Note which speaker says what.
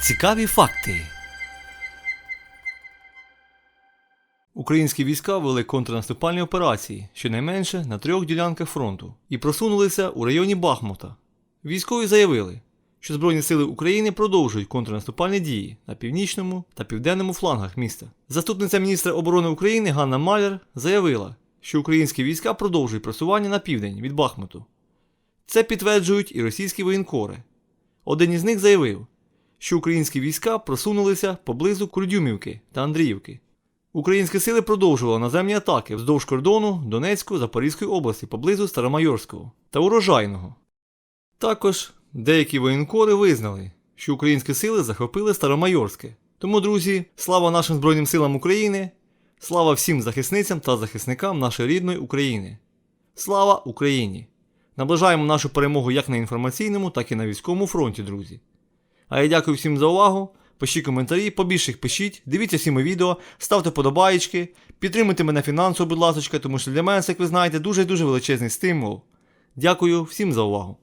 Speaker 1: Цікаві факти. Українські війська вели контрнаступальні операції, щонайменше на трьох ділянках фронту, і просунулися у районі Бахмута. Військові заявили, що Збройні сили України продовжують контрнаступальні дії на північному та південному флангах міста. Заступниця міністра оборони України Ганна Маляр заявила, що українські війська продовжують просування на південь від Бахмуту. Це підтверджують і російські воєнкори. Один із них заявив, що українські війська просунулися поблизу Курдюмівки та Андріївки. Українські сили продовжували наземні атаки вздовж кордону Донецької Запорізької області поблизу Старомайорського та Урожайного. Також деякі воєнкори визнали, що українські сили захопили Старомайорське. Тому, друзі, слава нашим Збройним силам України, слава всім захисницям та захисникам нашої рідної України. Слава Україні! Наближаємо нашу перемогу як на інформаційному, так і на військовому фронті, друзі. А я дякую всім за увагу. Пишіть коментарі, побільше їх пишіть, дивіться всі мої відео, ставте подобаєчки, підтримуйте мене фінансово, будь ласка, тому що для мене, як ви знаєте, дуже дуже величезний стимул. Дякую всім за увагу.